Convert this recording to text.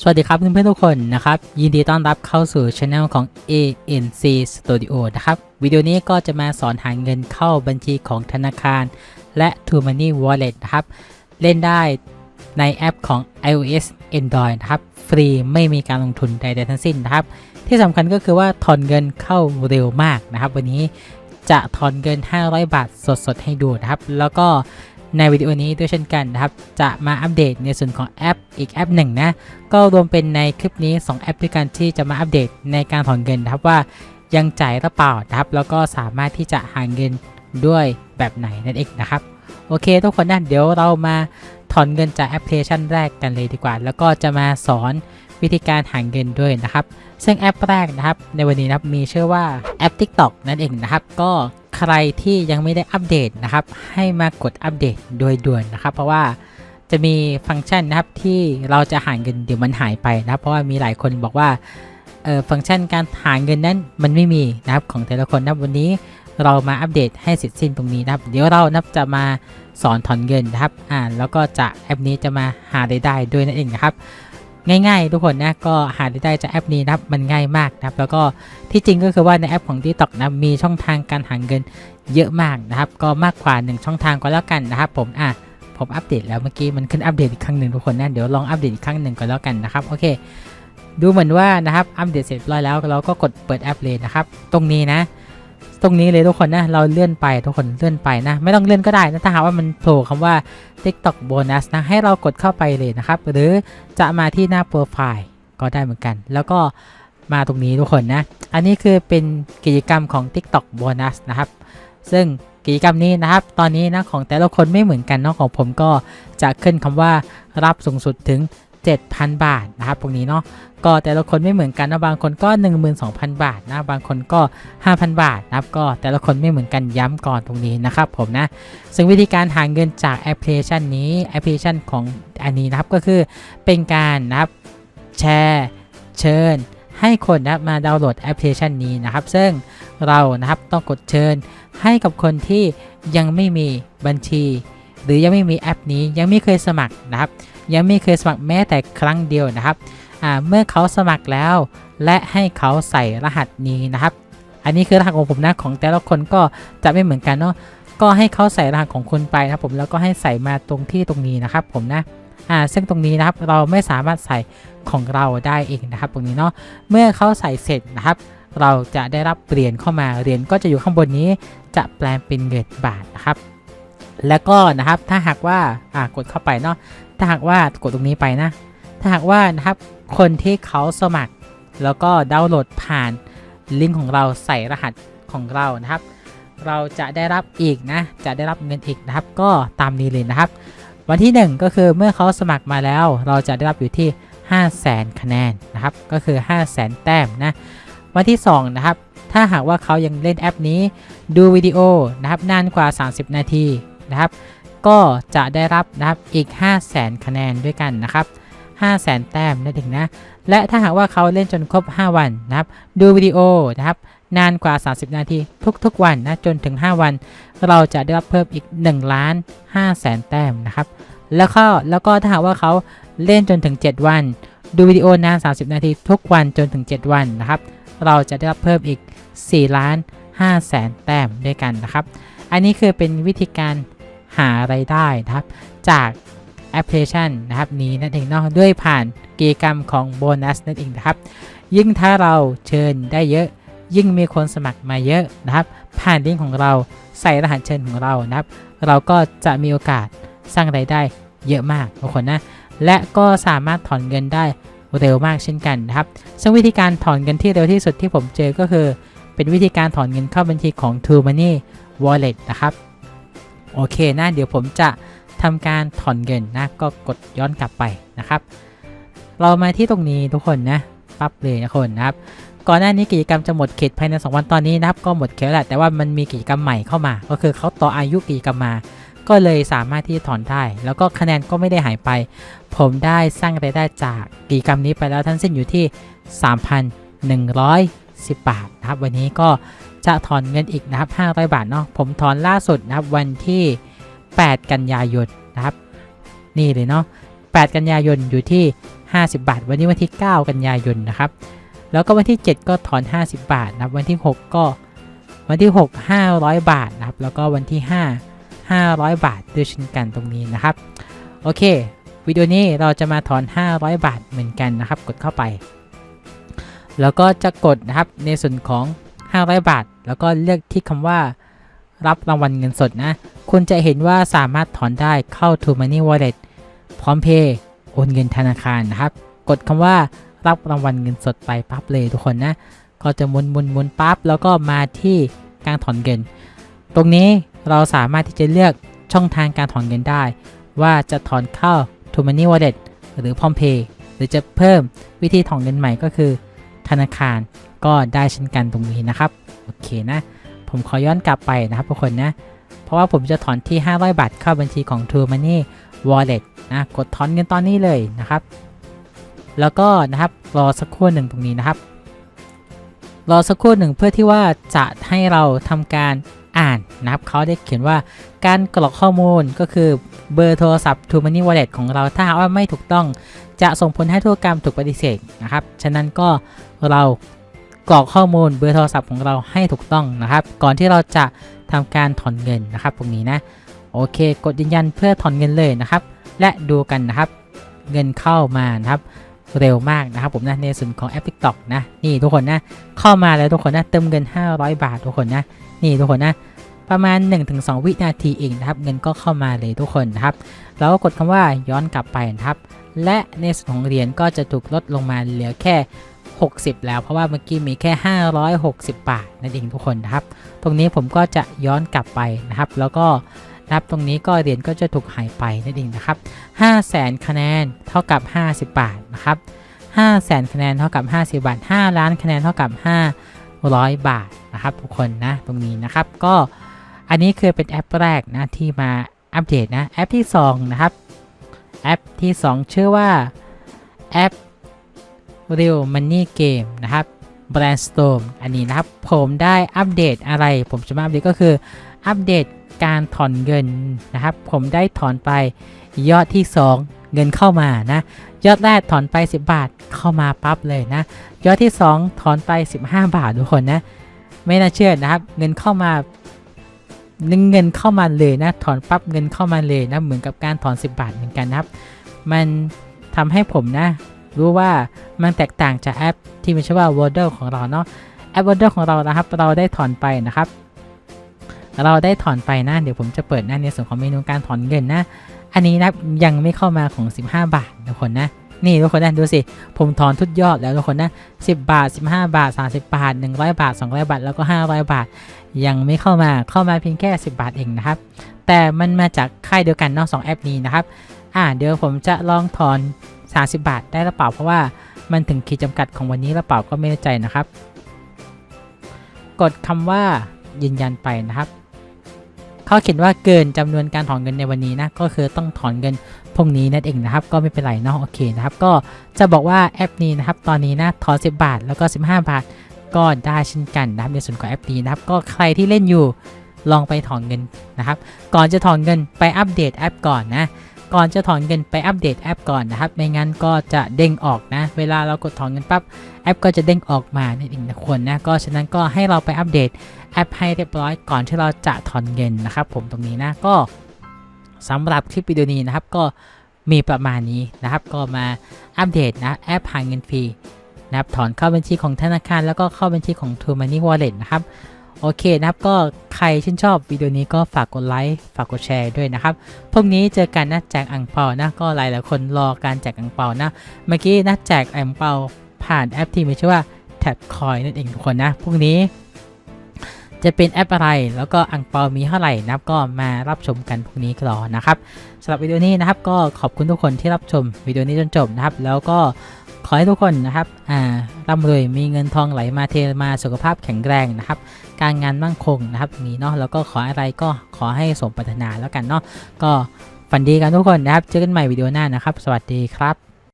สวัสดีครับเพื่อนๆทุกคนนะครับ ยินดีต้อนรับเข้าสู่ช anel ของ ANC Studio นะครับ วิดีโอนี้ก็จะมาสอนหาเงินเข้าบัญชีของธนาคาร และ t o Money Wallet นะครับ เล่นได้ในแอปของ iOS Android นะครับ ฟรีไม่มีการลงทุนใดๆทั้งสิ้นนะครับ ที่สำคัญก็คือว่าถอนเงินเข้าเร็วมากนะครับ วันนี้จะถอนเงิน 500 บาทสดๆ ให้ดูนะครับ แล้วก็ ในวิดีโอนี้ด้วยเช่นกันนะครับ จะมาอัปเดตในส่วนของแอปอีกแอปหนึ่งนะ ก็รวมเป็นในคลิปนี้ 2 แอปด้วยกันที่จะมาอัปเดตในการถอนเงินนะครับว่ายังจ่ายหรือเปล่านะครับ แล้วก็สามารถที่จะหาเงินด้วยแบบไหนนั่นเองนะครับ โอเค ทุกคนนะเดี๋ยวเรามาถอนเงินจากแอปพลิเคชันแรกกันเลยดีกว่า แล้วก็จะมาสอนวิธีการหาเงินด้วยนะครับ ซึ่งแอปแรกนะครับ ในวันนี้นะครับมีชื่อว่าแอป TikTok นั่นเองนะครับ ก็ ใครที่ยังไม่ได้อัปเดตนะครับ ให้มากดอัปเดตโดยด่วนนะครับ เพราะว่าจะมีฟังก์ชันนะครับที่เราจะหาเงินเดี๋ยวมันหายไปนะครับ เพราะว่ามีหลายคนบอกว่าเออฟังก์ชันการหาเงินนั้นมันไม่มีนะครับของแต่ละคนนะวันนี้เรามาอัปเดตให้เสร็จสิ้นตรงนี้นะครับ เดี๋ยวเรานับจะมาสอนถอนเงินนะครับอ่าแล้วก็จะแอปนี้จะมาหารายได้ด้วยนั่นเองนะครับ ง่ายๆ ทุกคนนะก็หาได้จากแอปนี้นะครับมันง่ายมากนะครับ แล้วก็ที่จริงก็คือว่าในแอปของ TikTok นะมีช่องทางการหาเงินเยอะมากนะครับ ก็มากกว่า 1 ช่องทางก็แล้วกันนะครับผมอะผมอัปเดตแล้วเมื่อกี้มันขึ้นอัปเดตอีกครั้งหนึ่งทุกคนนะเดี๋ยวลองอัปเดตอีกครั้งหนึ่งก็แล้วกันนะครับโอเค ดูเหมือนว่านะครับอัปเดตเสร็จร้อยแล้วเราก็กดเปิดแอปเลยนะครับ ตรงนี้นะ ตรงนี้เลยทุกคนนะ เราเลื่อนไปทุกคนเลื่อนไปนะ ไม่ต้องเลื่อนก็ได้นะถ้าหากว่ามันโผล่คำว่า TikTok bonus นะ ให้เรากดเข้าไปเลยนะครับ หรือจะมาที่หน้าโปรไฟล์ก็ได้เหมือนกัน แล้วก็มาตรงนี้ทุกคนนะ อันนี้คือเป็นกิจกรรมของ TikTok bonus นะครับ ซึ่งกิจกรรมนี้นะครับ ตอนนี้นะของแต่ละคนไม่เหมือนกันเนาะของผมก็จะขึ้นคำว่ารับสูงสุดถึง 7,000 บาทนะครับตรงนี้เนาะ ก็แต่ละคนไม่เหมือนกันนะบางคนก็ 12,000 บาทนะบางคนก็ 5,000 บาทนะครับก็แต่ละคนไม่เหมือนกันย้ำก่อนตรงนี้นะครับผมนะซึ่งวิธีการหาเงินจากแอปพลิเคชันนี้แอปพลิเคชันของอันนี้นะครับก็คือเป็นการนะครับแชร์เชิญ ให้คนนะมาดาวน์โหลดแอปพลิเคชันนี้นะครับ ซึ่งเรานะครับต้องกดเชิญให้กับคนที่ยังไม่มีบัญชี หรือยังไม่มีแอปนี้ยังไม่เคยสมัครนะครับ ยังไม่เคยสมัครแม้แต่ครั้งเดียวนะครับ เมื่อเขาสมัครแล้ว และให้เขาใส่รหัสนี้นะครับ อันนี้คือรหัสของผมนะของแต่ละคนก็จะไม่เหมือนกันเนาะก็ให้เขาใส่รหัสของคุณไปนะครับผมแล้วก็ให้ใส่มาตรงที่ตรงนี้นะครับ ผมนะอ่าซึ่งตรงนี้นะครับเราไม่สามารถใส่ของเราได้เองนะครับ ตรงนี้เนาะเมื่อเขาใส่เสร็จนะครับ เราจะได้รับเหรียญเข้ามาเหรียญก็จะอยู่ข้างบนนี้จะแปลงเป็นเงินบาทนะครับ แล้วก็นะครับถ้าหากว่าอ่ากดเข้าไปเนาะถ้าหากว่ากดตรงนี้ไปนะ ถ้าหากว่านะครับคนที่เขาสมัคร แล้วก็ดาวน์โหลดผ่านลิงก์ของเราใส่รหัสของเรานะครับ เราจะได้รับอีกนะ จะได้รับเงินอีกนะครับ ก็ตามนี้เลยนะครับ วันที่ 1 ก็คือเมื่อเขาสมัครมาแล้ว เราจะได้รับอยู่ที่ 5 0 0 0 0 0คะแนนนะครับ ก็คือ 5 0 0 0 0 0แต้มนะ วันที่ 2 นะครับ ถ้าหากว่าเขายังเล่นแอปนี้ ดูวิดีโอนะครับนานกว่า 30 นาทีนะครับ ก็จะได้รับนะครับอีก 5 0 0 0 0 0คะแนนด้วยกันนะครับ 5 0 0 0 0 0 แต้มนั่นเองนะ และถ้าหากว่าเขาเล่นจนครบ 5 วันนะครับ ดูวิดีโอนะครับนานกว่า 30 นาทีทุกๆวันนะจนถึง 5 วัน เราจะได้รับเพิ่มอีก1ล้าน5แสนแต้มนะครับ แล้วก็แล้วก็ถ้าหากว่าเขาเล่นจนถึง 7 วัน ดูวิดีโอนาน 30 นาทีทุกวันจนถึง 7 วันนะครับ เราจะได้รับเพิ่มอีก4ล้าน5แสนแต้มด้วยกันนะครับ อันนี้คือเป็นวิธีการหาไรายได้นะครับ จาก แอปพลิเคชันนะครับนี้นั่นเองเนาะด้วยผ่านกิจกรรมของโบนัสนั่นเองนะครับ ยิ่งถ้าเราเชิญได้เยอะ ยิ่งมีคนสมัครมาเยอะนะครับ ผ่านลิงก์ของเราใส่รหัสเชิญของเรานะครับ เราก็จะมีโอกาสสร้างไรายได้เยอะมากทุกคนนะและก็สามารถถอนเงินได้เร็วมากเช่นกันนะครับ ซึ่งวิธีการถอนเงินที่เร็วที่สุดที่ผมเจอก็คือ เป็นวิธีการถอนเงินเข้าบัญชีของ True Money Wallet นะครับ โอเคนะเดี๋ยวผมจะ ทำการถอนเงินนะก็กดย้อนกลับไปนะครับ เรามาที่ตรงนี้ทุกคนนะปั๊บเลยนะคนนะครับก่อนหน้านี้กิจกรรมจะหมดเขตภายใน 2 วันตอนนี้นะครับก็หมดเขตแล้วแหละแต่ว่ามันมีกิจกรรมใหม่เข้ามา ก็คือเขาต่ออายุกิจกรรมมา ก็เลยสามารถที่จะถอนได้ แล้วก็คะแนนก็ไม่ได้หายไป ผมได้สร้างรายได้จากกิจกรรมนี้ไปแล้วทั้งสิ้นอยู่ที่ 3,110 บาทนะครับ วันนี้ก็จะถอนเงินอีกนะครับ500 บาทเนาะผมถอนล่าสุดนะครับวันที่ 8 กันยายนนะครับ นี่เลยเนาะ8 กันยายนอยู่ที่ 50 บาท วันนี้วันที่ 9 กันยายนนะครับ แล้วก็วันที่ 7 ก็ถอน 50 บาทนะครับ วันที่ 6 ก็ วันที่ 6 500 บาทนะครับ แล้วก็วันที่ 5 500 บาทด้วยเช่นกันตรงนี้นะครับ โอเค วิดีโอนี้เราจะมาถอน 500 บาทเหมือนกันนะครับ กดเข้าไป แล้วก็จะกดนะครับในส่วนของ 500 บาท แล้วก็เลือกที่คำว่า รับรางวัลเงินสดนะ คุณจะเห็นว่าสามารถถอนได้เข้า To Money Wallet พร้อมเพย์โอนเงินธนาคารนะครับ กดคำว่ารับรางวัลเงินสดไปปั๊บเลยทุกคนนะ ก็จะหมุนหมุนหมุนปั๊บแล้วก็มาที่การถอนเงิน ตรงนี้เราสามารถที่จะเลือกช่องทางการถอนเงินได้ ว่าจะถอนเข้า To Money Wallet หรือพร้อมเพย์หรือจะเพิ่มวิธีถอนเงินใหม่ก็คือ ธนาคารก็ได้เช่นกันตรงนี้นะครับ โอเคนะ ผมขอย้อนกลับไปนะครับทุกคนนะ เพราะว่าผมจะถอนที่ 500 บาทเข้าบัญชีของ True Money Wallet นะกดถอนเงินตอนนี้เลยนะครับ แล้วก็นะครับรอสักครู่หนึ่งตรงนี้นะครับ รอสักครู่หนึ่งเพื่อที่ว่าจะให้เราทำการอ่านนะครับเขาได้เขียนว่าการกรอกข้อมูลก็คือเบอร์โทรศัพท์ True Money Wallet ของเราถ้าหากว่าไม่ถูกต้องจะส่งผลให้ธุรกรรมถูกปฏิเสธนะครับ ฉะนั้นก็เรา กรอกข้อมูลเบอร์โทรศัพท์ของเราให้ถูกต้องนะครับ ก่อนที่เราจะทำการถอนเงินนะครับตรงนี้นะโอเค กดยืนยันเพื่อถอนเงินเลยนะครับ และดูกันนะครับเงินเข้ามานะครับเร็วมากนะครับผมนะในส่วนของแอป TikTok นะนี่ทุกคนนะเข้ามาแล้วทุกคนนะเติมเงิน 500 บาททุกคนนะนี่ทุกคนนะประมาณ 1-2 วินาทีเองนะครับ เงินก็เข้ามาเลยทุกคนนะครับแล้วก็กดคำว่าย้อนกลับไปนะครับ และในส่วนของเหรียญก็จะถูกลดลงมาเหลือแค่ 60 แล้วเพราะว่าเมื่อกี้มีแค่ 560 บาทนั่นเองทุกคนนะครับ ตรงนี้ผมก็จะย้อนกลับไปนะครับ แล้วก็รับตรงนี้ก็เหรียญก็จะถูกหายไปนั่นเองนะครับ5 0 0แสนคะแนนเท่ากับ 50 บาทนะครับ5 0 0แสนคะแนนเท่ากับ 50 บาท 5 ล้านคะแนนเท่ากับ 500 บาทนะครับ ทุกคนนะตรงนี้นะครับก็อันนี้คือเป็นแอปแรกนะที่มาอัปเดตนะแอปที่ 2 นะครับ แอปที่ 2 ชื่อว่าแอป Real Money Game นะครับ Brainstorm อันนี้นะครับ ผมได้อัปเดตอะไร ผมจะมาอัปเดตก็คืออัปเดตการถอนเงินนะครับ ผมได้ถอนไปยอดที่ 2 เงินเข้ามานะ ยอดแรกถอนไป 10 บาทเข้ามาปั๊บเลยนะ ยอดที่ 2 ถอนไป 15 บาททุกคนนะ ไม่น่าเชื่อนะครับ เงินเข้ามาเงินเข้ามาเลยนะ ถอนปั๊บเงินเข้ามาเลยนะ เหมือนกับการถอน 10 บาทเหมือนกันนะครับ มันทำให้ผมนะ รู้ว่ามันแตกต่างจากแอปที่มีชื่อว่า w o r d l e ของเราเนาะแอป w o r d l e ของเรานะครับ เราได้ถอนไปนะครับ เราได้ถอนไปนะ เดี๋ยวผมจะเปิดหน้าในส่วนของเมนูการถอนเงินนะ อันนี้นะยังไม่เข้ามาของ 15 บาททุกคนนะนี่ทุกคนนะดูสิ ผมถอนทุกยอดแล้วทุกคนนะ10 บาท 15 บาท 30 บาท 100 บาท 200 บาท แล้วก็ 500 บาท ยังไม่เข้ามาเข้ามาเพียงแค่ 10 บาทเองนะครับ แต่มันมาจากค่ายเดียวกันนอกสองแอปนี้นะครับ อ่าเดี๋ยวผมจะลองถอน 30 บาทได้หรือเปล่าเพราะว่ามันถึงขีดจำกัดของวันนี้หรือเปล่าก็ไม่แน่ใจนะครับ กดคำว่ายืนยันไปนะครับเขาเขียนว่าเกินจำนวนการถอนเงินในวันนี้นะก็คือต้องถอนเงินพรุ่งนี้นั่นเองนะครับ ก็ไม่เป็นไรเนาะโอเคนะครับ ก็จะบอกว่าแอปนี้นะครับ ตอนนี้นะถอน 10 บาท แล้วก็ 15 บาทก็ได้เช่นกันนะครับในส่วนของแอปนี้นะครับ ก็ใครที่เล่นอยู่ลองไปถอนเงินนะครับ ก่อนจะถอนเงินไปอัปเดตแอปก่อนนะ ก่อนจะถอนเงินไปอัปเดตแอปก่อนนะครับ ไม่งั้นก็จะเด้งออกนะ เวลาเรากดถอนเงินปั๊บแอปก็จะเด้งออกมานั่นเองนะคนนะ ก็ฉะนั้นก็ให้เราไปอัปเดตแอปให้เรียบร้อยก่อนที่เราจะถอนเงินนะครับ ผมตรงนี้นะก็สำหรับคลิปวิดีโอนี้นะครับก็มีประมาณนี้นะครับ ก็มาอัปเดตนะแอปหาเงินฟรีนะครับถอนเข้าบัญชีของธนาคารแล้วก็เข้าบัญชีของ True Money Wallet นะครับ โอเคนะครับ ก็ใครชื่นชอบวิดีโอนี้ก็ฝากกดไลค์ฝากกดแชร์ด้วยนะครับ พรุ่งนี้เจอกันนะแจกอ่งเปานะ ก็หลายหลายคนรอการแจกอ่งเปานะ เมื่อกี้นะแจกอ่งเปาผ่านแอปที่มีชื่อว่า t a p Coin นั่นเองทุกคนนะพรุ่งนี้จะเป็นแอปอะไร แล้วก็อ่งเปามีเท่าไหร่นะครับก็มารับชมกันพรุ่งนี้กรอนะครับสำหรับวิดีโอนี้นะครับก็ขอบคุณทุกคนที่รับชมวิดีโอนี้จนจบนะครับ แล้วก็ ขอให้ทุกคนนะครับอ่าร่ำรวยมีเงินทองไหลมาเทมาสุขภาพแข็งแรงนะครับ การงานมั่งคงนะครับนี้เนาะแล้วก็ขออะไรก็ขอให้สมปรารถนาแล้วกันเนาะก็ฝันดีกันทุกคนนะครับ เจอกันใหม่วิดีโอหน้านะครับ สวัสดีครับ